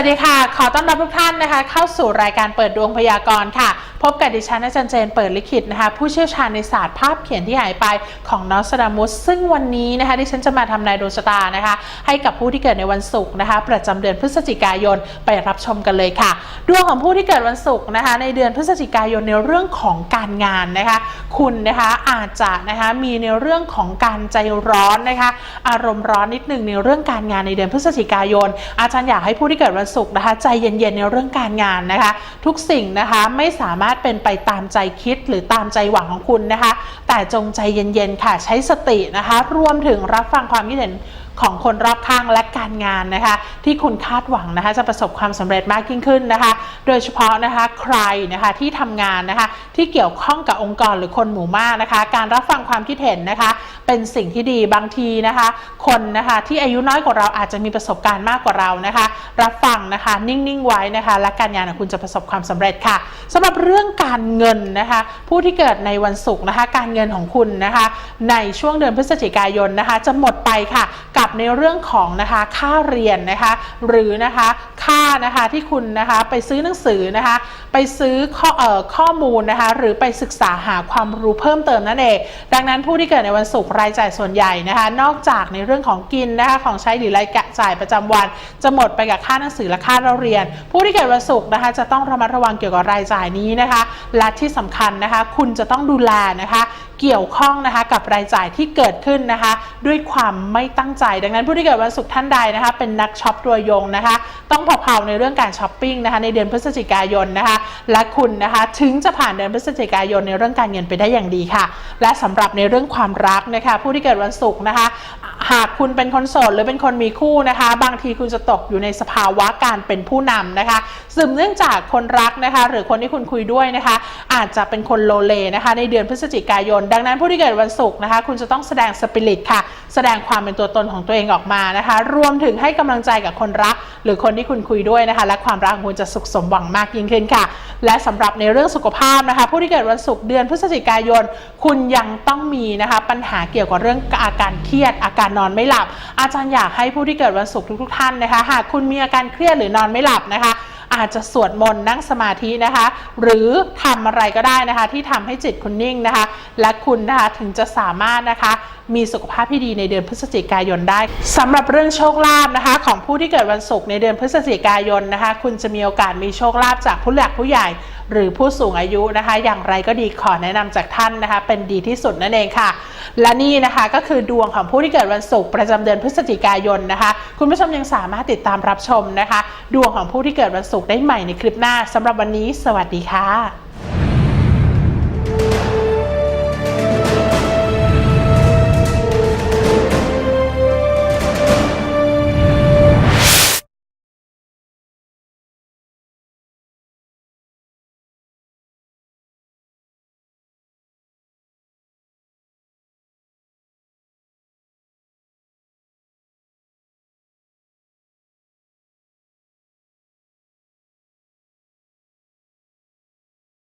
วัสดีค่ะ ขอต้อนรับทุกท่านนะคะ เข้าสู่รายการเปิดดวงพยากรณ์ค่ะพบกับดิฉันอาจารย์เจนเปิดลิขิตนะคะผู้เชี่ยวชาญในศาสตร์ภาพเขียนที่หายไปของนอสดามุสซึ่งวันนี้นะคะดิฉันจะมาทำนายดวงชะตานะคะ ให้กับผู้ที่เกิดในวันศุกร์นะคะ ประจำเดือนพฤศจิกายนไปรับชมกันเลยค่ะ ดวงของผู้ที่เกิดวันศุกร์นะคะ ในเดือนพฤศจิกายนในเรื่องของการงานนะคะ คุณนะคะอาจจะนะคะมีในเรื่องของการใจร้อนนะคะ อารมณ์ร้อนนิดหนึ่งในเรื่องการงานในเดือนพฤศจิกายน อาจารย์อยากให้ผู้ที่เกิดวันศุกร์นะคะ ใจเย็นๆในเรื่องการงานนะคะ ทุกสิ่งนะคะไม่สามารถเป็นไปตามใจคิดหรือตามใจหวังของคุณนะคะ แต่จงใจเย็นๆค่ะใช้สตินะคะ รวมถึงรับฟังความคิดเห็นของคนรอบข้างและการงานนะคะ ที่คุณคาดหวังนะคะ จะประสบความสำเร็จมากยิ่งขึ้นนะคะ โดยเฉพาะนะคะใครนะคะที่ทำงานนะคะ ที่เกี่ยวข้องกับองค์กรหรือคนหมู่มากนะคะ การรับฟังความคิดเห็นนะคะ เป็นสิ่งที่ดีบางทีนะคะ คนนะคะที่อายุน้อยกว่าเราอาจจะมีประสบการณ์มากกว่าเรานะคะ รับฟังนะคะ นิ่งๆไว้นะคะ และการงานของคุณจะประสบความสำเร็จค่ะสำหรับเรื่องการเงินนะคะ ผู้ที่เกิดในวันศุกร์นะคะ การเงินของคุณนะคะ ในช่วงเดือนพฤศจิกายนนะคะ จะหมดไปค่ะ กับในเรื่องของนะคะค่าเรียนนะคะ หรือนะคะค่านะคะที่คุณนะคะไปซื้อหนังสือนะคะ ไปซื้อข้อเอ่อข้อมูลนะคะหรือไปศึกษาหาความรู้เพิ่มเติมนั่นเองดังนั้นผู้ที่เกิดในวันศุกร์รายจ่ายส่วนใหญ่นะคะ นอกจากในเรื่องของกินนะคะของใช้หรือรายจ่ายประจำวัน จะหมดไปกับค่าหนังสือและค่าเราเรียน ผู้ที่เกิดวันศุกร์นะคะจะต้องระมัดระวังเกี่ยวกับรายจ่ายนี้นะคะ และที่สำคัญนะคะ คุณจะต้องดูแลนะคะเกี่ยวข้องนะคะกับรายจ่ายที่เกิดขึ้นนะคะ ด้วยความไม่ตั้งใจ ดังนั้นผู้ที่เกิดวันศุกร์ท่านใดนะคะเป็นนักช็อปตัวยงนะคะ ต้องเผาๆในเรื่องการช้อปปิ้งนะคะในเดือนพฤศจิกายนนะคะ และคุณนะคะถึงจะผ่านเดือนพฤศจิกายนในเรื่องการเงินไปได้อย่างดีค่ะ และสำหรับในเรื่องความรักนะคะ ผู้ที่เกิดวันศุกร์นะคะ หากคุณเป็นคนโสดหรือเป็นคนมีคู่นะคะ บางทีคุณจะตกอยู่ในสภาวะการเป็นผู้นำนะคะสืบเนื่องจากคนรักนะคะ หรือคนที่คุณคุยด้วยนะคะ อาจจะเป็นคนโลเลนะคะ ในเดือนพฤศจิกายน ดังนั้นผู้ที่เกิดวันศุกร์นะคะ คุณจะต้องแสดงสปิริตค่ะ แสดงความเป็นตัวตนของตัวเองออกมานะคะรวมถึงให้กำลังใจกับคนรัก หรือคนที่คุณคุยด้วยนะคะ และความรักของคุณจะสุขสมหวังมากยิ่งขึ้นค่ะ และสำหรับในเรื่องสุขภาพนะคะ ผู้ที่เกิดวันศุกร์เดือนพฤศจิกายน คุณยังต้องมีนะคะปัญหาเกี่ยวกับเรื่องอาการเครียด อาการนอนไม่หลับ อาจารย์อยากให้ผู้ที่เกิดวันศุกร์ทุกๆท่านนะคะ หากคุณมีอาการเครียดหรือนอนไม่หลับนะคะ อาจจะสวดมนต์นั่งสมาธินะคะ หรือทำอะไรก็ได้นะคะ ที่ทำให้จิตคุณนิ่งนะคะ และคุณนะคะถึงจะสามารถนะคะ มีสุขภาพที่ดีในเดือนพฤศจิกายนได้สำหรับเรื่องโชคลาภนะคะ ของผู้ที่เกิดวันศุกร์ในเดือนพฤศจิกายนนะคะ คุณจะมีโอกาสมีโชคลาภจากผู้หลักผู้ใหญ่ หรือผู้สูงอายุนะคะ อย่างไรก็ดีขอแนะนำจากท่านนะคะ เป็นดีที่สุดนั่นเองค่ะ และนี่นะคะก็คือดวงของผู้ที่เกิดวันศุกร์ประจำเดือนพฤศจิกายนนะคะ คุณผู้ชมยังสามารถติดตามรับชมนะคะ ดวงของผู้ที่เกิดวันศุกร์ได้ใหม่ในคลิปหน้าสำหรับวันนี้ สวัสดีค่ะ